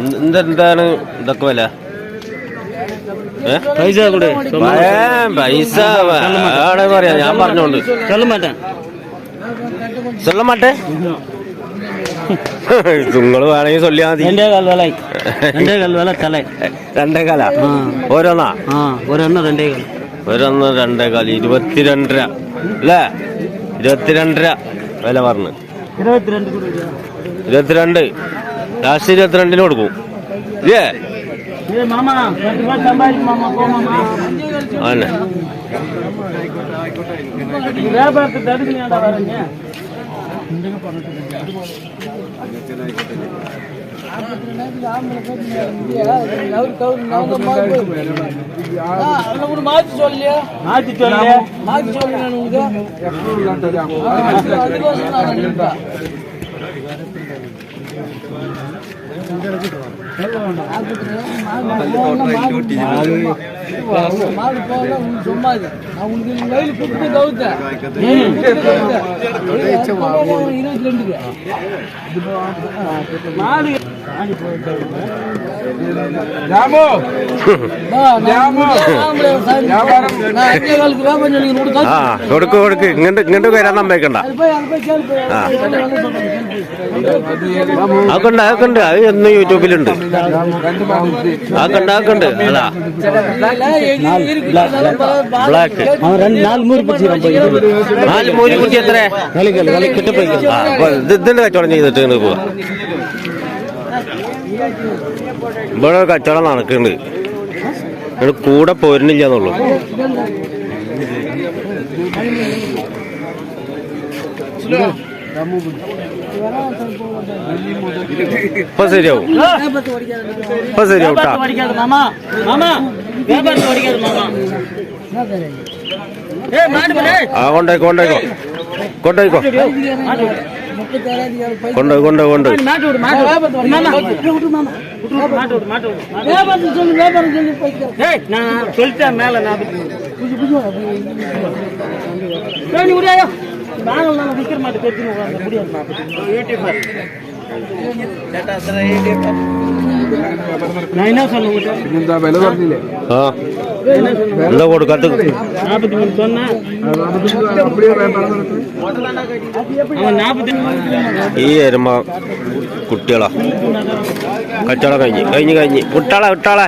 എന്താണ് ഇതൊക്കെ വില? പൈസ പൈസ പറയാ ഞാൻ പറഞ്ഞോണ്ട്. ചൊല്ലുമാറ്റേ മാട്ടെ നിങ്ങൾ വേണമെങ്കിൽ ചൊല്ലിയാ മതി. എന്റെ കൽവലായി എന്റെ കൽവല കല രണ്ടേ കല? ഓരോന്നാ ഓരോന്ന് രണ്ടേ കല. ഓരോന്ന് രണ്ടേ കാല. ഇരുപത്തിരണ്ടര. അല്ലേ? ഇരുപത്തിരണ്ടര. വില പറഞ്ഞു. ഇരുപത്തിരണ്ട് ഇരുപത്തിരണ്ട്. ലാസ്റ്റ് ഇരുപത്തിരണ്ടിന് കൊടുക്കും ഇല്ലേ ஏ மாமா ரெண்டு ரூபா சம்பாதிக்கு மாமா போ மாமா അതന്നെ நீ வியாபாரத்தை தடுக்கலையாடா வரீங்க மாத்தி சொல்லியா மாத்தி சொல்லு மாத்தி சொல்லுங்க உங்களுக்கு 看了这个了 சும்மா இது. நான் உனக்கு வெயில் கொடுத்து கவுத்தேன் வெயில் கொடுத்து கவுத்தேன். இருபத்தி ரெண்டுக்கு மாடு ആ കൊടുക്ക് കൊടുക്ക് ഇങ്ങോട്ട് ഇങ്ങോട്ട് വരാൻ സമ്മതിക്കണ്ട ആ. അതൊക്കെ ഉണ്ട് അതൊക്കെ ഉണ്ട് അത് എന്നും യൂട്യൂബിലുണ്ട് ಹಾಕಂಡು ಹಾಕಂಡು ಅಲ್ಲ ಬ್ಲಾಕ್ ನಾಲ್ಕು ಮೂರು ಪುಟ್ಟಿ നാല് മൂന്ന് കുട്ടി എത്ര ഇതിന്റെ കച്ചവടം ചെയ്തിട്ട് പോവാ. ഇവിടെ ഒരു കച്ചവടം നടക്കുന്നുണ്ട്. ഇവിടെ കൂടെ പോരുന്നില്ല എന്നുള്ളു Yeah. பசரியாவு பசரியாவு டா படிக்காத மாமா மாமா வியாபாரத்து படிக்காத மாமா ஏ மாடு மேல நான் நாங்கள் நான் விற்கிற மாட்டு தெரிஞ்சு முடியாது யூடியூபர் நான் என்ன சொல்ல உங்கள்கிட்ட വില പറഞ്ഞില്ലേ ആ എന്താ കൊടുക്കാത്ത நாற்பத்தி மூணு சொன்னேன் அப்படியே വ്യാപാരം നടക്കുന്നത് அவன் நாற்பத்தி ഈ എരുമ കുട്ടികളാ കച്ചവടം കഴിഞ്ഞ് കഴിഞ്ഞ് കഴിഞ്ഞ് വിട്ടാളെ വിട്ടാളെ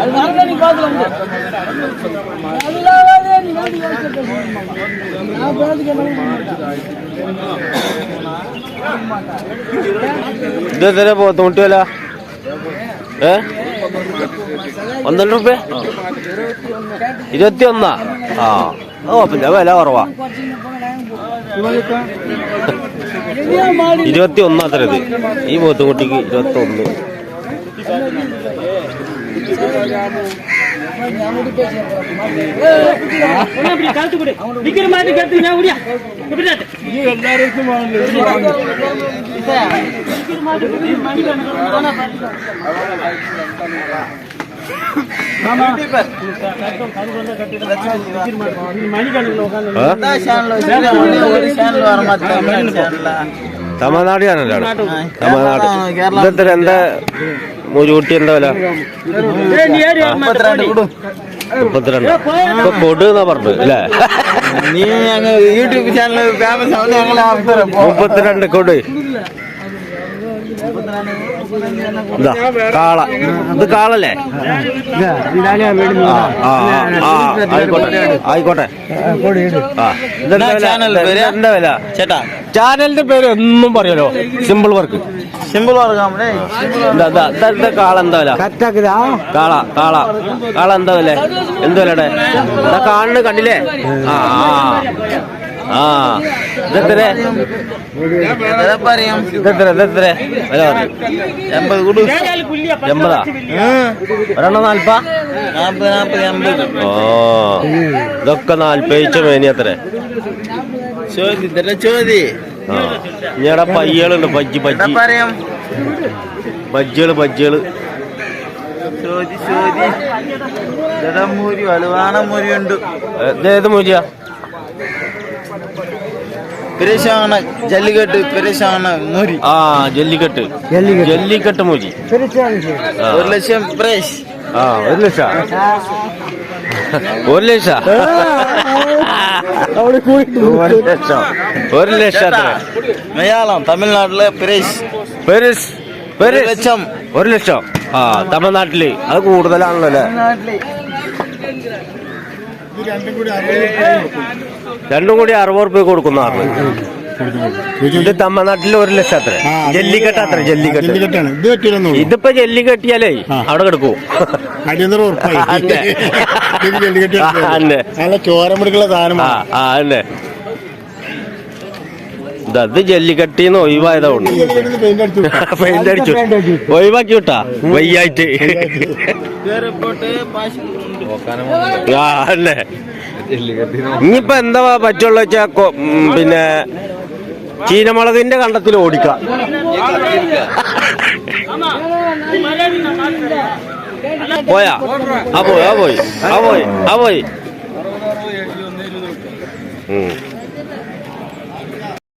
அது வரல நீ பார்க்கலாம் அதெல்லாம் நீ வண்டி ஏற்றிட்டு நான் பேருக்கு என்ன பண்ண மாட்டேன் ഇത് എത്ര പോത്തുമുട്ടിയല്ല ഏ ഒന്നര രൂപ ഇരുപത്തി ഒന്നാ ആ ഓ പിന്നെ വില കുറവാ எங்கேயோ மாடி ഇരുപത്തി ഒന്നാ അത്ര ഇത് ഈ പോത്തുകുട്ടിക്ക് ഇരുപത്തി ഒന്ന് மணிக்கணக்கில் உட்காந்து ஒரு சேனல் வர மாதிரி തമിഴ്നാട്ടിലാണല്ലോ തമിഴ്നാട് ഇതെത്ര എന്താ മുരുകൂട്ടി എന്താ വില? മുപ്പത്തിരണ്ട് ഇപ്പൊ കൊടു പറഞ്ഞു അല്ലേ? നീ യൂട്യൂബ് ചാനൽ മുപ്പത്തിരണ്ട് കൊടു. കാള. ഇത് കാളല്ലേ? ആയിക്കോട്ടെ ആയിക്കോട്ടെ. ആ ഇതെന്താ വില? ചേട്ടാ ചാനലിന്റെ പേര് ഒന്നും പറയല്ലോ. സിമ്പിൾ വർക്ക് സിമ്പിൾ വർക്ക് കാള എന്താ വില? കാള കാള. കാള എന്താ വില? എന്ത് ഇതാ കാണുന്നത് കണ്ടില്ലേ? ആ ആ. ഇതെത്രേ എൺപത് ഒരെണ്ണം നാൽപ്പാ? ഓ. ഇതൊക്കെ നാൽപ്പയിച്ച മേനി അത്ര. ഇനിയുടെ പയ്യകളുണ്ട് ബജ്ജി ബജ്ജി പറയാം? ബജ്ജികൾ ബജ്ജികൾ ഏത് പെരേശാണ് ജല്ലിക്കെട്ട് പെരേശാണ് മൂരി. ആ ജല്ലിക്കെട്ട്. ജല്ലിക്കെട്ട്. മൂരി. ഒരു ലക്ഷം പ്രേഷ് ആ ഒരു ലക്ഷ. ഒരു ലക്ഷ. ഒരു ലക്ഷം. ഒരു ലക്ഷം മലയാളം തമിഴ്നാട്ടിലെ പെരീസ്. പെരീസ്. ഒരു പെരിസ്. ലക്ഷം. ഒരു ലക്ഷം. ആ തമിഴ്നാട്ടിൽ. അത് കൂടുതലാണല്ലോ അല്ലേ? രണ്ടും കൂടി അറുപത് റുപ്യ കൊടുക്കുന്നതാണ് ഇത് തമിഴ്നാട്ടിൽ ഒരു ലക്ഷം അത്ര ജല്ലിക്കെട്ട് അത്ര ജല്ലിക്കെട്ട്. ജല്ലിക്കെട്ടാണ്. ഇത് പറ്റില്ലെന്നുള്ളൂ ഇതിപ്പോ ജല്ലി കെട്ടിയാലേ അവിടെ കിടക്കും. അടിയന്തര ഉറപ്പായി. അതെ. ഇത് ജല്ലിക്കെട്ട് ആ, അതെ. നല്ല ചോരമുടിക്കുള്ള ആ സാധനമാണ് ആ അല്ലേ ഇത് ജല്ലിക്കട്ടിന്ന് ഒഴിവായതുകൊണ്ട് പെയിന്റ് അടിച്ചു. പെയിന്റ് അടിച്ചു. ഒഴിവാക്കി വിട്ടാ വയ്യായിട്ട്. ആ അല്ലേ ഇനിയിപ്പോ എന്താ പറ്റുള്ള വെച്ചാ കൊ- ഉം, പിന്നെ ചീനമുളകിന്റെ കണ്ടത്തിൽ ഓടിക്കാം. പോയാ? ആ പോയി ആ പോയി ആ പോയി ആ പോയി.